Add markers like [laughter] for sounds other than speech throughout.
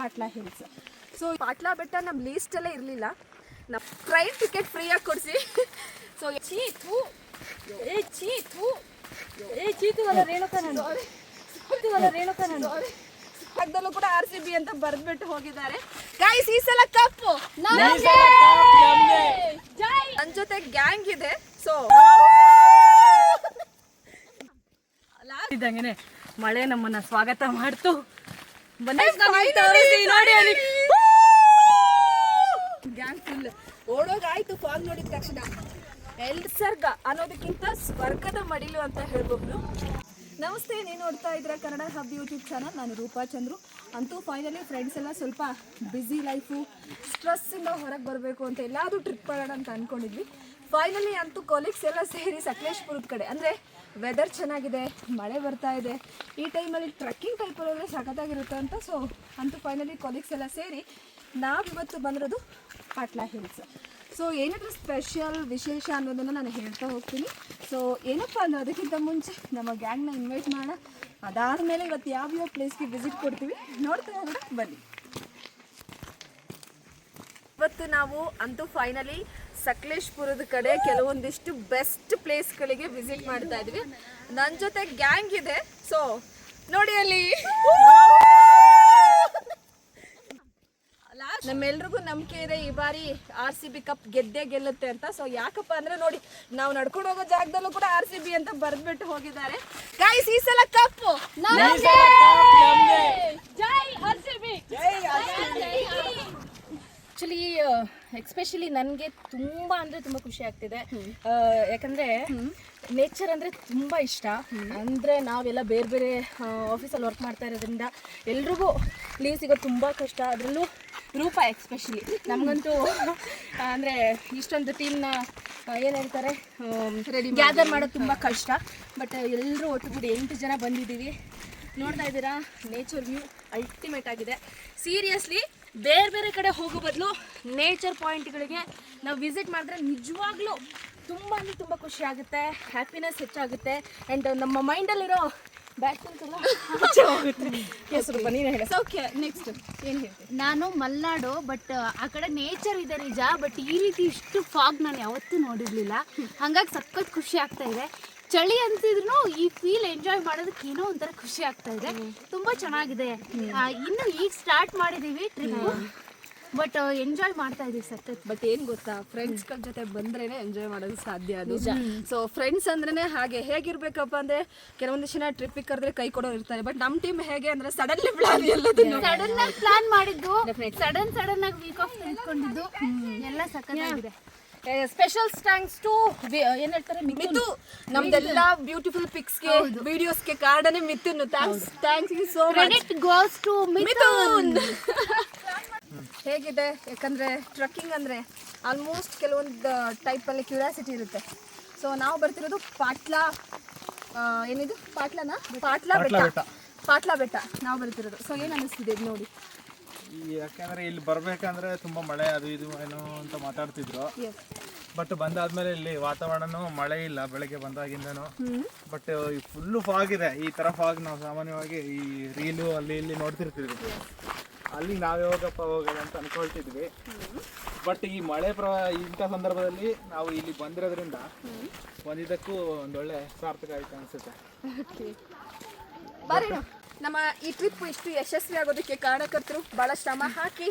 Patla hills. So Patla ಬೆಟ್ಟ ನಮ್ಮ ಲೀಸ್ಟಲ್ಲೇ ಇರಲಿಲ್ಲ. ನಮ್ಮ ಟ್ರೈನ್ ಟಿಕೆಟ್ ಫ್ರೀಯಾಗಿ ಕೊಡಿಸಿ. ಸೊ ಚೀತು. ಏ ಚೀತು. ಏ ಚೀತು ಅಲ್ಲ ರೇಣುಕ ನಾನು. ಚೀತು ಅಲ್ಲ ರೇಣುಕ ನಾನು. ಪಕ್ಕದಲ್ಲೂ ಕೂಡ ಆರ್ ಸಿ ಬಿ ಅಂತ ಬರೆದ್ಬಿಟ್ಟು ಹೋಗಿದ್ದಾರೆ. ಗಾಯ್ಸ್ ಈ ಸಲ ಕಪ್ಪು ನನ್ನ ಜೊತೆ ಗ್ಯಾಂಗ್ ಇದೆ. ಸೊ ಇದ್ದಂಗೆನೆ ಮಳೆ ನಮ್ಮನ್ನ ಸ್ವಾಗತ ಮಾಡ್ತು. ಓಡೋಗಾಯ್ತು ಫಾಗ್ ನೋಡಿದ ತಕ್ಷಣ. ಎಲ್ ಸರ್ಗ ಅನ್ನೋದಕ್ಕಿಂತ ಸ್ವರ್ಗದ ಮಡಿಲು ಅಂತ ಹೇಳ್ಬೋದು ನಮಸ್ತೆ ನೀವು ನೋಡ್ತಾ ಇದ್ರ ಕನ್ನಡ ಹಬ್ ಯೂಟ್ಯೂಬ್ ಚಾನಲ್ ನಾನು ರೂಪಾ ಚಂದ್ರು. ಅಂತೂ ಫೈನಲಿ ಫ್ರೆಂಡ್ಸ್ ಎಲ್ಲ ಸ್ವಲ್ಪ ಬ್ಯುಸಿ ಲೈಫು ಸ್ಟ್ರೆಸ್ಸಿಂದ ಹೊರಗೆ ಬರಬೇಕು ಅಂತ ಎಲ್ಲಾದರೂ ಟ್ರಿಪ್ ಮಾಡೋಣ ಅಂತ ಅಂದ್ಕೊಂಡಿದ್ವಿ ಫೈನಲಿ ಅಂತೂ ಕೊಲೀಗ್ಸ್ ಎಲ್ಲ ಸೇರಿ ಸಕಲೇಶ್ಪುರದ ಕಡೆ. ಅಂದರೆ ವೆದರ್ ಚೆನ್ನಾಗಿದೆ, ಮಳೆ ಬರ್ತಾ ಇದೆ. ಈ ಟೈಮಲ್ಲಿ ಟ್ರೆಕ್ಕಿಂಗ್ ಟೈಪಲ್ಲಿ ಹೋದರೆ ಸಖತ್ತಾಗಿರುತ್ತೆ ಅಂತ ಸೊ ಅಂತೂ ಫೈನಲಿ ಕೊಲೀಗ್ಸ್ ಎಲ್ಲ ಸೇರಿ ನಾವಿವತ್ತು ಬಂದಿರೋದು ಪಾಟ್ಲಾ ಹಿಲ್ಸ್ ಸೊ ಏನಾದರೂ ಸ್ಪೆಷಲ್ ವಿಶೇಷ ಅನ್ನೋದನ್ನು ನಾನು ಹೇಳ್ತಾ ಹೋಗ್ತೀನಿ. ಸೊ ಏನಪ್ಪ ಅನ್ನೋದಕ್ಕಿಂತ ಮುಂಚೆ ನಮ್ಮ ಗ್ಯಾಂಗ್ನ ಇನ್ವೈಟ್ ಮಾಡೋಣ. ಅದಾದಮೇಲೆ ಇವತ್ತು ಯಾವ್ಯಾವ ಪ್ಲೇಸ್ಗೆ ವಿಸಿಟ್ ಕೊಡ್ತೀವಿ ನೋಡ್ತಾ ಹೋಗೋಣ ಬನ್ನಿ. ಇವತ್ತು ನಾವು ಅಂತೂ ಫೈನಲಿ ಸಕಲೇಶ್ಪುರದ ಕಡೆ ಕೆಲವೊಂದಿಷ್ಟು ಬೆಸ್ಟ್ ಪ್ಲೇಸ್ಗಳಿಗೆ ವಿಸಿಟ್ ಮಾಡ್ತಾ ಇದ್ವಿ. ನನ್ನ ಜೊತೆ ಗ್ಯಾಂಗ್ ಇದೆ ಸೊ ನೋಡಿ ಅಲ್ಲಿ. ನಮ್ಮೆಲ್ರಿಗೂ ನಂಬಿಕೆ ಇದೆ ಈ ಬಾರಿ ಆರ್ ಸಿ ಬಿ ಕಪ್ ಗೆದ್ದೇ ಗೆಲ್ಲುತ್ತೆ ಅಂತ. ಸೊ ಯಾಕಪ್ಪ ಅಂದ್ರೆ ನೋಡಿ ನಾವು ನಡ್ಕೊಂಡು ಹೋಗೋ ಜಾಗದಲ್ಲೂ ಕೂಡ ಆರ್ ಸಿ ಬಿ ಅಂತ ಬರ್ದ್ಬಿಟ್ಟು ಹೋಗಿದ್ದಾರೆ. ಗಾಯ್ಸ್ ಈ ಸಲ ಕಪ್ಪು ಎಕ್ಸ್ಪೆಷಲಿ ನನಗೆ ತುಂಬ ಅಂದರೆ ತುಂಬ ಖುಷಿ ಆಗ್ತಿದೆ. ಯಾಕಂದರೆ ನೇಚರ್ ಅಂದರೆ ತುಂಬ ಇಷ್ಟ. ಅಂದರೆ ನಾವೆಲ್ಲ ಬೇರೆ ಬೇರೆ ಆಫೀಸಲ್ಲಿ ವರ್ಕ್ ಮಾಡ್ತಾ ಇರೋದ್ರಿಂದ ಎಲ್ರಿಗೂ ಲೀವ್ ಸಿಗೋದು ತುಂಬ ಕಷ್ಟ. ಅದರಲ್ಲೂ ರೂಪ ಎಕ್ಸ್ಪೆಷಲಿ ನಮಗಂತೂ ಅಂದರೆ ಇಷ್ಟೊಂದು ಟೀಮ್ನ ಏನು ಹೇಳ್ತಾರೆ ಗ್ಯಾದರ್ ಮಾಡೋದು ತುಂಬ ಕಷ್ಟ. ಬಟ್ ಎಲ್ಲರೂ ಒಟ್ಟುಗೂಡಿ ಎಂಟು ಜನ ಬಂದಿದ್ದೀವಿ. ನೋಡ್ತಾ ಇದ್ದೀರಾ ನೇಚರ್ ವ್ಯೂ ಅಲ್ಟಿಮೇಟ್ ಆಗಿದೆ. ಸೀರಿಯಸ್ಲಿ ಬೇರೆ ಬೇರೆ ಕಡೆ ಹೋಗೋ ಬದಲು ನೇಚರ್ ಪಾಯಿಂಟ್ಗಳಿಗೆ ನಾವು ವಿಸಿಟ್ ಮಾಡಿದ್ರೆ ನಿಜವಾಗ್ಲೂ ತುಂಬ ಅಂದರೆ ತುಂಬ ಖುಷಿ ಆಗುತ್ತೆ ಹ್ಯಾಪಿನೆಸ್ ಹೆಚ್ಚಾಗುತ್ತೆ ಆ್ಯಂಡ್ ನಮ್ಮ ಮೈಂಡಲ್ಲಿರೋ ಬ್ಯಾಡ್ ಎಲ್ಲ ಆಚೆ ಹೋಗುತ್ತೆ. ಹೆಸರು ಬನ್ನಿ ಹೇಳಿ. ಓಕೆ ನೆಕ್ಸ್ಟ್ ಏನು ಹೇಳ್ತೀವಿ ನಾನು ಮಲ್ನಾಡು ಬಟ್ ಆ ಕಡೆ ನೇಚರ್ ಇದೆ ನಿಜ ಬಟ್ ಈ ರೀತಿ ಇಷ್ಟು ಫಾಗ್ ನಾನು ಯಾವತ್ತೂ ನೋಡಿರ್ಲಿಲ್ಲ. ಹಂಗಾಗಿ ಸಖತ್ ಖುಷಿ ಆಗ್ತಾ ಇದೆ. ಚಳಿ ಅಂತಿದ್ರು ಈ ಫೀಲ್ ಎಂಜಾಯ್ ಮಾಡೋದಕ್ಕೆ ಏನೋ ಒಂಥರ ಖುಷಿ ಆಗ್ತಾ ಇದೆ. ತುಂಬಾ ಚೆನ್ನಾಗಿದೆ. ಆ, ಇನ್ನು ಈಗ ಸ್ಟಾರ್ಟ್ ಮಾಡಿದೀವಿ ಟ್ರಿಪ್ ಬಟ್ ಎಂಜಾಯ್ ಮಾಡ್ತಾ ಇದೀವಿ ಸತ್ಯ ಬಟ್ ಏನ್ ಗೊತ್ತಾ ಫ್ರೆಂಡ್ಸ್ಗಳ ಜೊತೆ ಬಂದ್ರೇನೆ ಎಂಜಾಯ್ ಮಾಡೋದು ಸಾಧ್ಯ ಅದು. ಸೊ ಫ್ರೆಂಡ್ಸ್ ಅಂದ್ರೇನೆ ಹಾಗೆ ಹೇಗಿರ್ಬೇಕಪ್ಪ ಅಂದ್ರೆ ಕೆಲವೊಂದಿಷ್ಟು ಜನ ಟ್ರಿಪ್ ಕರೆದ್ರೆ ಕೈ ಕೊಡೋರು ಇರ್ತಾರೆ. ಬಟ್ ನಮ್ ಟೀಮ್ ಹೇಗೆ ಅಂದ್ರೆ ಸಡನ್ಲಿ ಪ್ಲಾನ್ ಎಲ್ಲದನ್ನು ಸಡನ್ ಆಗಿ ಪ್ಲಾನ್ ಮಾಡಿದ್ದು. ಸಡನ್ ಸಡನ್ ಆಗಿ ವೀಕ್ ಆಫ್ ಎಲ್ಲ ಸಖತ್ ಆಗಿದೆ ಸ್ಪೆಷಲ್ ಥ್ಯಾಂಕ್ಸ್ ಟು ಏನ್ ಹೇಳ್ತಾರೆ ಮಿತು ನಮ್ದೆಲ್ಲ ಬ್ಯೂಟಿಫುಲ್ ವಿಡಿಯೋಸ್ಗೆ ಕಾರಣನೇ Mithun. Thanks thanks you so much credit goes to Mithun. [laughs] ಹೇಗಿದೆ? ಯಾಕಂದ್ರೆ ಟ್ರಕ್ಕಿಂಗ್ ಅಂದ್ರೆ ಆಲ್ಮೋಸ್ಟ್ ಕೆಲವೊಂದು ಟೈಪ್ ಅಲ್ಲಿ ಕ್ಯೂರಿಯಾಸಿಟಿ ಇರುತ್ತೆ. ಸೊ ನಾವು ಬರ್ತಿರೋದು ಪಾಟ್ಲಾ ಏನಿದು? ಪಾಟ್ಲಾನಾ? ಪಾಟ್ಲಾ ಬೆಟ್ಟ. ಪಾಟ್ಲಾ ಬೆಟ್ಟ. ನಾವು ಬರ್ತಿರೋದು. ಸೊ ಏನು ಅನಿಸ್ತಿದೆ ನೋಡಿ? ಈ ಯಾಕೆಂದ್ರೆ ಇಲ್ಲಿ ಬರ್ಬೇಕಂದ್ರೆ ತುಂಬಾ ಮಳೆ ಅದು ಇದು ಏನೋ ಅಂತ ಮಾತಾಡ್ತಿದ್ರು. ಬಟ್ ಬಂದಾದ್ಮೇಲೆ ಇಲ್ಲಿ ವಾತಾವರಣನೂ ಮಳೆ ಇಲ್ಲ ಬೆಳಗ್ಗೆ ಬಂದಾಗಿಂದನು. ಬಟ್ ಫುಲ್ಲು ಫಾಗ್ ಇದೆ. ಈ ತರ ಫಾಗ್ ನಾವು ಸಾಮಾನ್ಯವಾಗಿ ಈ ರೀಲು ಅಲ್ಲಿ ಇಲ್ಲಿ ನೋಡ್ತಿರ್ತೀವಿ. ಅಲ್ಲಿ ನಾವ್ ಯಾವಾಗಪ್ಪ ಹೋಗೋದು ಅಂತ ಅನ್ಕೊಳ್ತಿದ್ವಿ. ಬಟ್ ಈ ಮಳೆ ಪ್ರ ಇಂಥ ಸಂದರ್ಭದಲ್ಲಿ ನಾವು ಇಲ್ಲಿ ಬಂದಿರೋದ್ರಿಂದ ಬಂದಿದ್ದಕ್ಕೂ ಒಂದೊಳ್ಳೆ ಸಾರ್ಥಕ ಆಯ್ತು ಅನ್ಸುತ್ತೆ. ನಮ್ಮ ಈ ಟ್ರಿಪ್ ಇಷ್ಟು ಯಶಸ್ವಿ ಆಗೋದಕ್ಕೆ ಕಾರಣಕರ್ತರು ಭಾಳ ಶ್ರಮ ಹಾಕಿ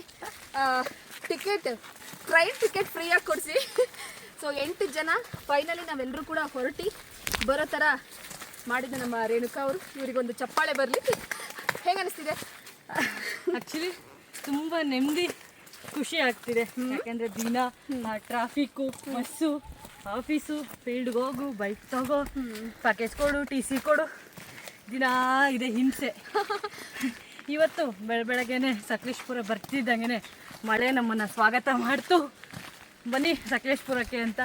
ಟಿಕೆಟ್ ಟ್ರೈನ್ ಟಿಕೆಟ್ ಫ್ರೀಯಾಗಿ ಕೊಡಿಸಿ. ಸೊ ಎಂಟು ಜನ ಫೈನಲಿ ನಾವೆಲ್ಲರೂ ಕೂಡ ಹೊರಟಿ ಬರೋ ಥರ ಮಾಡಿದ ನಮ್ಮ ರೇಣುಕಾ ಅವರು. ಇವರಿಗೊಂದು ಚಪ್ಪಾಳೆ ಬರಲಿ ಹೇಗೆ ಅನಿಸ್ತಿದೆ? ಆ್ಯಕ್ಚುಲಿ ತುಂಬ ನೆಮ್ಮದಿ ಖುಷಿ ಆಗ್ತಿದೆ. ಯಾಕೆಂದರೆ ದಿನ ಟ್ರಾಫಿಕ್ಕು ಬಸ್ಸು ಆಫೀಸು ಫೀಲ್ಡ್ಗೆ ಹೋಗು ಬೈಕ್ ತಗೋ ಪ್ಯಾಕೇಜ್ ಕೊಡು ಟಿ ಸಿ ಕೊಡು. ದಿನ ಇದೆ ಹಿಂಸೆ. [laughs] ಇವತ್ತು ಬೆಳ ಬೆಳಗ್ಗೆನೆ ಸಕಲೇಶ್ಪುರ ಬರ್ತಿದ್ದಂಗೆ ಮಳೆ ನಮ್ಮನ್ನು ಸ್ವಾಗತ ಮಾಡ್ತು. ಬನ್ನಿ ಸಕಲೇಶ್ಪುರಕ್ಕೆ ಅಂತ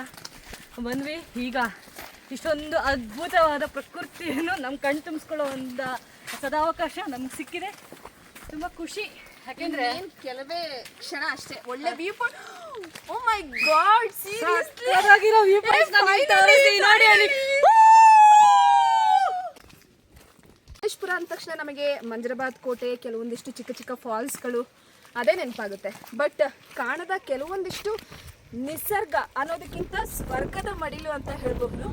ಬಂದ್ವಿ. ಈಗ ಇಷ್ಟೊಂದು ಅದ್ಭುತವಾದ ಪ್ರಕೃತಿಯನ್ನು ನಮ್ಮ ಕಣ್ ತುಂಬಿಸ್ಕೊಳ್ಳೋ ಒಂದು ಸದಾವಕಾಶ ನಮ್ಗೆ ಸಿಕ್ಕಿದೆ. ತುಂಬ ಖುಷಿ. ಯಾಕೆಂದ್ರೆ ಕೆಲವೇ ಕ್ಷಣ ಅಷ್ಟೇ. ಒಳ್ಳೆ view point oh my god seriously ಆಗಿರೋ ವ್ಯೂ ಪಾಯಿಂಟ್ ನೋಡಿ ಅಲ್ಲಿ. ಸಕಲೇಶ್ಪುರ ಅಂದ ತಕ್ಷಣ ನಮಗೆ ಮಂಜರಾಬಾದ್ ಕೋಟೆ ಕೆಲವೊಂದಿಷ್ಟು ಚಿಕ್ಕ ಚಿಕ್ಕ ಫಾಲ್ಸ್ಗಳು ಅದೇ ನೆನಪಾಗುತ್ತೆ. ಬಟ್ ಕಾಣದ ಕೆಲವೊಂದಿಷ್ಟು ನಿಸರ್ಗ ಅನ್ನೋದಕ್ಕಿಂತ ಸ್ವರ್ಗದ ಮಡಿಲು ಅಂತ ಹೇಳ್ಬೋದು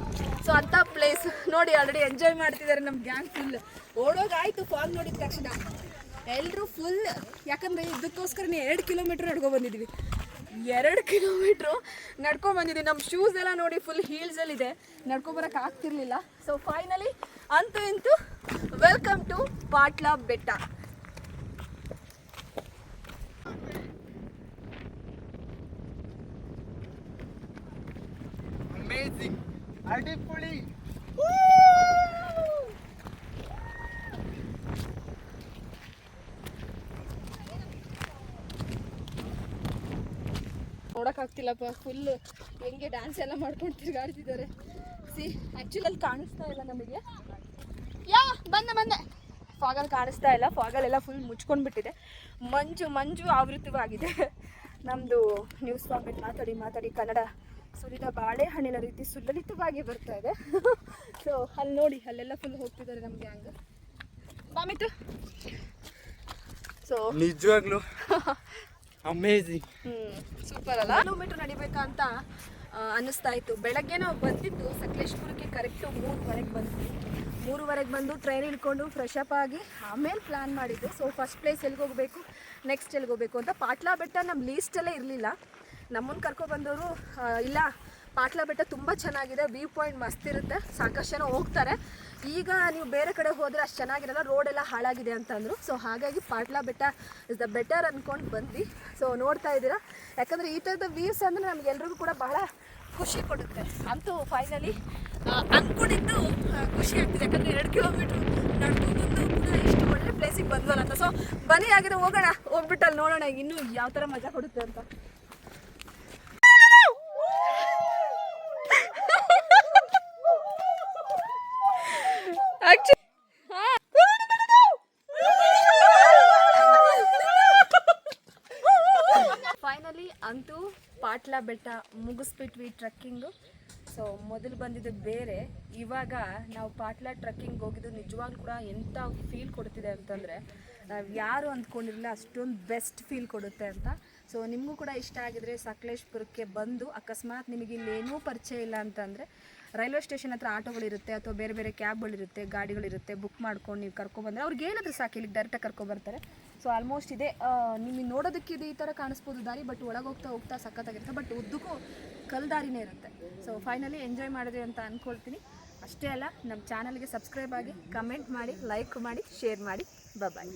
ಸೊ ಅಂಥ ಪ್ಲೇಸ್ ನೋಡಿ ಆಲ್ರೆಡಿ ಎಂಜಾಯ್ ಮಾಡ್ತಿದ್ದಾರೆ ನಮ್ಮ ಗ್ಯಾಂಗ್ ಫುಲ್ ಓಡೋಗಾಯ್ತು ಫಾಲ್ ನೋಡಿದ ತಕ್ಷಣ. ಎಲ್ಲರೂ ಫುಲ್ ಯಾಕಂದರೆ ಇದಕ್ಕೋಸ್ಕರನೇ ಎರಡು ಕಿಲೋಮೀಟ್ರ್ ನಡ್ಕೊ ಬಂದಿದ್ವಿ. ಎರಡು ಕಿಲೋಮೀಟ್ರು ನಡ್ಕೊಂಡ್ ನಮ್ಮ ಶೂಸ್ ಎಲ್ಲ ನೋಡಿ ಫುಲ್ ಹೀಲ್ಸಲ್ಲಿದೆ ನಡ್ಕೊಂಬರಕ್ಕೆ ಆಗ್ತಿರ್ಲಿಲ್ಲ. ಸೊ ಫೈನಲಿ ಅಂತೂ ಇಂತು ವೆಲ್ಕಮ್ ಟು ಪಾಟ್ಲಾ ಬೆಟ್ಟ. ಅಮೇಜಿಂಗ್ ಅಡಿಪೊಳಿ ನೋಡೋಕ್ಕಾಗ್ತಿಲ್ಲಪ್ಪ. ಫುಲ್ ಹೆಂಗೆ ಡ್ಯಾನ್ಸ್ ಎಲ್ಲ ಮಾಡ್ಕೊಂಡು ತಿರುಗಾಡ್ತಿದ್ದಾರೆ. ಸಿ ಆ್ಯಕ್ಚುಲಿ ಅಲ್ಲಿ ಕಾಣಿಸ್ತಾ ಇಲ್ಲ ನಮಗೆ. ಯಾ ಬಂದೆ ಬಂದೆ. ಫಾಗಲ್ ಕಾಣಿಸ್ತಾ ಇಲ್ಲ. ಫಾಗಲ್ ಎಲ್ಲ ಫುಲ್ ಮುಚ್ಕೊಂಡು ಬಿಟ್ಟಿದೆ. ಮಂಜು ಮಂಜು ಆವೃತವಾಗಿದೆ ನಮ್ಮದು ನ್ಯೂಸ್ ಫಾರ್ಮೆಟ್ ಮಾತಾಡಿ ಮಾತಾಡಿ ಕನ್ನಡ ಸುರಿದ ಬಾಳೆಹಣ್ಣಿನ ರೀತಿ ಸುಲಲಿತವಾಗಿ ಬರ್ತಾ ಇದೆ. [laughs] ಸೊ ಅಲ್ಲಿ ನೋಡಿ ಅಲ್ಲೆಲ್ಲ ಫುಲ್ ಹೋಗ್ತಿದ್ದಾರೆ ನಮಗೆ ಹಂಗೆ. ಬಾಮಿತು ಸೊ ನಿಜವಾಗ್ಲು. [laughs] ಅಮೇಜಿಂಗ್ ಸೂಪರ್ ಅಲ್ಲ? ಕಿಲೋಮೀಟರ್ ನಡಿಬೇಕಂತ ಅನ್ನಿಸ್ತಾ ಇತ್ತು. ಬೆಳಗ್ಗೆ ನಾವು ಬಂದಿದ್ದು ಸಕಲೇಶ್ಪುರಕ್ಕೆ ಕರೆಕ್ಟು ಮೂರುವರೆಗೆ ಬಂದ್ವಿ. ಮೂರುವರೆಗೆ ಬಂದು ಟ್ರೈನ್ ಹಿಡ್ಕೊಂಡು ಫ್ರೆಶ್ ಅಪ್ ಆಗಿ ಆಮೇಲೆ ಪ್ಲ್ಯಾನ್ ಮಾಡಿದ್ದು. ಸೊ ಫಸ್ಟ್ ಪ್ಲೇಸ್ ಎಲ್ಲಿಗೆ ಹೋಗಬೇಕು ನೆಕ್ಸ್ಟ್ ಎಲ್ಲಿಗೆ ಹೋಗಬೇಕು ಅಂತ ಪಾಟ್ಲಾ ಬೆಟ್ಟ ನಮ್ಮ ಲೀಸ್ಟಲ್ಲೇ ಇರಲಿಲ್ಲ. ನಮ್ಮನ್ನು ಕರ್ಕೊಬಂದವರು ಇಲ್ಲ ಪಾಟ್ಲಾ ಬೆಟ್ಟ ತುಂಬ ಚೆನ್ನಾಗಿದೆ ವ್ಯೂ ಪಾಯಿಂಟ್ ಮಸ್ತ್ ಇರುತ್ತೆ. ಸಾಕಷ್ಟು ಜನ ಹೋಗ್ತಾರೆ. ಈಗ ನೀವು ಬೇರೆ ಕಡೆ ಹೋದರೆ ಅಷ್ಟು ಚೆನ್ನಾಗಿರಲ್ಲ ರೋಡ್ ಎಲ್ಲ ಹಾಳಾಗಿದೆ ಅಂತಂದರು. ಸೊ ಹಾಗಾಗಿ ಪಾಟ್ಲಾ ಬೆಟ್ಟ ಇಸ್ ದ ಬೆಟರ್ ಅಂದ್ಕೊಂಡು ಬಂದ್ವಿ. ಸೊ ನೋಡ್ತಾ ಇದ್ದೀರಾ? ಯಾಕಂದರೆ ಈ ಥರದ ವ್ಯೂಸ್ ಅಂದರೆ ನಮಗೆಲ್ರಿಗೂ ಕೂಡ ಬಹಳ ಖುಷಿ ಕೊಡುತ್ತೆ. ಅಂತೂ ಫೈನಲಿ ಅಂದ್ಕೊಂಡಿದ್ದು ಖುಷಿ ಆಗ್ತಿದೆ. ಯಾಕಂದರೆ ಎರಡು ಕಿಲೋಮೀಟ್ರ್ ನಡ್ಕೊಂಡು ಕೂಡ ಇಷ್ಟು ಒಳ್ಳೆ ಪ್ಲೇಸಿಗೆ ಬಂದ್ವಲ್ಲ ಅಂತ. ಸೊ ಬನ್ನಿ ಆಗಿರೋ ಹೋಗೋಣ. ಹೋಗ್ಬಿಟ್ಟು ಅಲ್ಲಿ ನೋಡೋಣ, ಇನ್ನೂ ಯಾವ ಥರ ಮಜಾ ಕೊಡುತ್ತೆ ಅಂತ. ಫೈನಲಿ ಅಂತೂ ಪಾಟ್ಲ ಬೆಟ್ಟ ಮುಗಿಸ್ಬಿಟ್ವಿ ಟ್ರಕ್ಕಿಂಗು. ಸೊ ಮೊದಲು ಬಂದಿದ್ದು ಬೇರೆ. ಇವಾಗ ನಾವು ಪಾಟ್ಲ ಟ್ರಕ್ಕಿಂಗ್ ಹೋಗಿದ್ದು ನಿಜವಾಗ್ಲೂ ಕೂಡ ಎಂಥ ಫೀಲ್ ಕೊಡ್ತಿದೆ ಅಂತಂದರೆ, ನಾವು ಯಾರು ಅಂದ್ಕೊಂಡಿರಲಿಲ್ಲ ಅಷ್ಟೊಂದು ಬೆಸ್ಟ್ ಫೀಲ್ ಕೊಡುತ್ತೆ ಅಂತ. ಸೊ ನಿಮಗೂ ಕೂಡ ಇಷ್ಟ ಆಗಿದರೆ ಸಕಲೇಶ್ಪುರಕ್ಕೆ ಬಂದು ಅಕಸ್ಮಾತ್ ನಿಮಗೆ ಇಲ್ಲೇನೂ ಪರಿಚಯ ಇಲ್ಲ ಅಂತಂದರೆ ರೈಲ್ವೆ ಸ್ಟೇಷನ್ ಹತ್ರ ಆಟೋಗಳಿರುತ್ತೆ ಅಥವಾ ಬೇರೆ ಬೇರೆ ಕ್ಯಾಬ್ಗಳಿರುತ್ತೆ, ಗಾಡಿಗಳಿರುತ್ತೆ ಬುಕ್ ಮಾಡ್ಕೊಂಡು ನೀವು ಕರ್ಕೊಬಂದ್ರೆ ಅವ್ರಿಗೆ ಏನಾದರೂ ಸಾಕು, ಇಲ್ಲಿಗೆ ಡೈರೆಕ್ಟಾಗಿ ಕರ್ಕೊಬರ್ತಾರೆ ಸೊ ಆಲ್ಮೋಸ್ಟ್ ಇದೆ. ನಿಮಗೆ ನೋಡೋದಕ್ಕೆ ಇದು ಈ ಥರ ಕಾಣಿಸ್ಬೋದು ದಾರಿ ಬಟ್ ಒಳಗೆ ಹೋಗ್ತಾ ಹೋಗ್ತಾ ಸಖತ್ತಾಗಿರುತ್ತೆ. ಬಟ್ ಉದ್ದಕ್ಕೂ ಕಲ್ ದಾರಿನೇ ಇರುತ್ತೆ. ಸೊ ಫೈನಲಿ ಎಂಜಾಯ್ ಮಾಡಿದ್ರಿ ಅಂತ ಅಂದ್ಕೊಳ್ತೀನಿ ಅಷ್ಟೇ ಅಲ್ಲ ನಮ್ಮ ಚಾನಲ್ಗೆ ಸಬ್ಸ್ಕ್ರೈಬ್ ಆಗಿ ಕಮೆಂಟ್ ಮಾಡಿ ಲೈಕ್ ಮಾಡಿ ಶೇರ್ ಮಾಡಿ. ಬಾಯ್